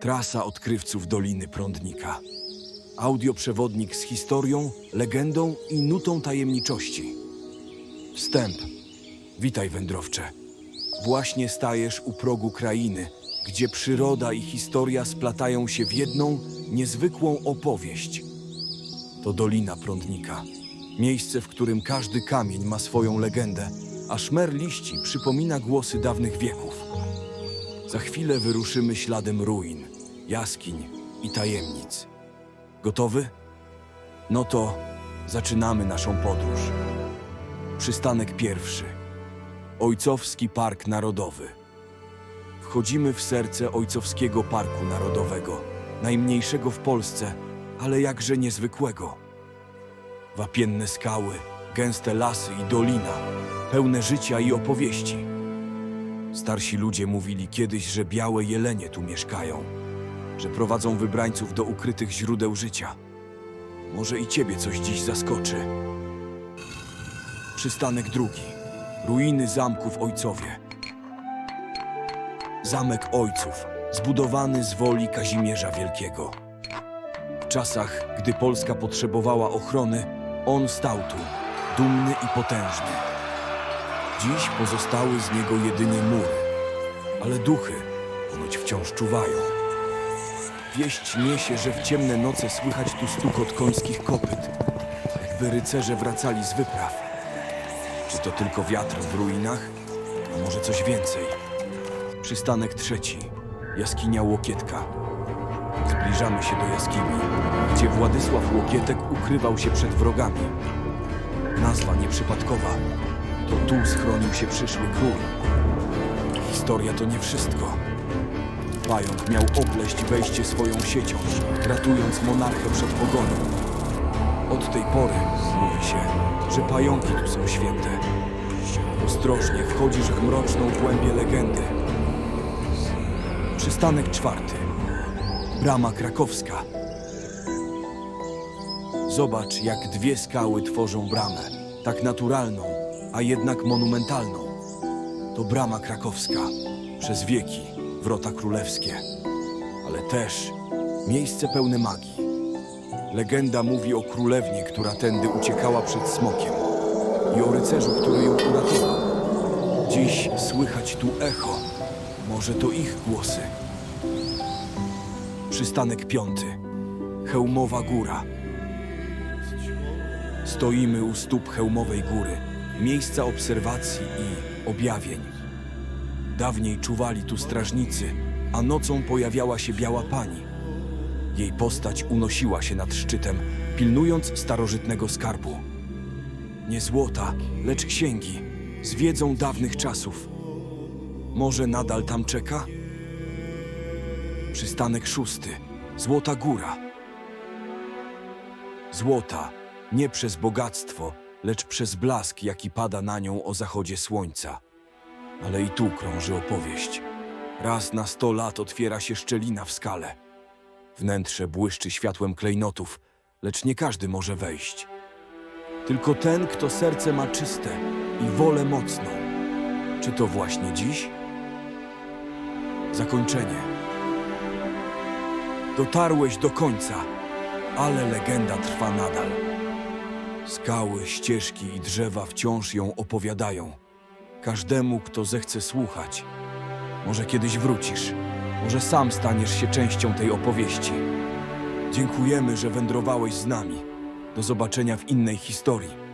Trasa odkrywców Doliny Prądnika. Audioprzewodnik z historią, legendą i nutą tajemniczości. Wstęp. Witaj, wędrowcze. Właśnie stajesz u progu krainy, gdzie przyroda i historia splatają się w jedną, niezwykłą opowieść. To Dolina Prądnika. Miejsce, w którym każdy kamień ma swoją legendę, a szmer liści przypomina głosy dawnych wieków. Za chwilę wyruszymy śladem ruin, jaskiń i tajemnic. Gotowy? No to zaczynamy naszą podróż. Przystanek pierwszy. Ojcowski Park Narodowy. Wchodzimy w serce Ojcowskiego Parku Narodowego, najmniejszego w Polsce, ale jakże niezwykłego. Wapienne skały, gęste lasy i dolina, pełne życia i opowieści. Starsi ludzie mówili kiedyś, że białe jelenie tu mieszkają, że prowadzą wybrańców do ukrytych źródeł życia. Może i ciebie coś dziś zaskoczy. Przystanek drugi. Ruiny zamków Ojcowie. Zamek Ojców, zbudowany z woli Kazimierza Wielkiego. W czasach, gdy Polska potrzebowała ochrony, on stał tu, dumny i potężny. Dziś pozostały z niego jedynie mury, ale duchy ponoć wciąż czuwają. Wieść niesie, że w ciemne noce słychać tu stukot końskich kopyt, jakby rycerze wracali z wypraw. Czy to tylko wiatr w ruinach, a może coś więcej? Przystanek trzeci. Jaskinia Łokietka. Zbliżamy się do jaskini, gdzie Władysław Łokietek ukrywał się przed wrogami. Nazwa nieprzypadkowa. To tu schronił się przyszły król. Historia to nie wszystko. Pająk miał opleść wejście swoją siecią, ratując monarchę przed pogonią. Od tej pory mówi się, że pająki tu są święte. Ostrożnie wchodzisz w mroczną głębię legendy. Przystanek czwarty. Brama krakowska. Zobacz, jak dwie skały tworzą bramę. Tak naturalną, a jednak monumentalną. To brama krakowska. Przez wieki wrota królewskie. Ale też miejsce pełne magii. Legenda mówi o królewnie, która tędy uciekała przed smokiem. I o rycerzu, który ją uratował. Dziś słychać tu echo. Może to ich głosy. Przystanek piąty. Hełmowa Góra. Stoimy u stóp Hełmowej Góry, miejsca obserwacji i objawień. Dawniej czuwali tu strażnicy, a nocą pojawiała się biała pani. Jej postać unosiła się nad szczytem, pilnując starożytnego skarbu. Nie złota, lecz księgi, z wiedzą dawnych czasów. Może nadal tam czeka? Przystanek szósty. Złota Góra. Złota, nie przez bogactwo, lecz przez blask, jaki pada na nią o zachodzie słońca. Ale i tu krąży opowieść. Raz na sto lat otwiera się szczelina w skale. Wnętrze błyszczy światłem klejnotów, lecz nie każdy może wejść. Tylko ten, kto serce ma czyste i wolę mocną. Czy to właśnie dziś? Zakończenie. Dotarłeś do końca, ale legenda trwa nadal. Skały, ścieżki i drzewa wciąż ją opowiadają. Każdemu, kto zechce słuchać. Może kiedyś wrócisz, może sam staniesz się częścią tej opowieści. Dziękujemy, że wędrowałeś z nami. Do zobaczenia w innej historii.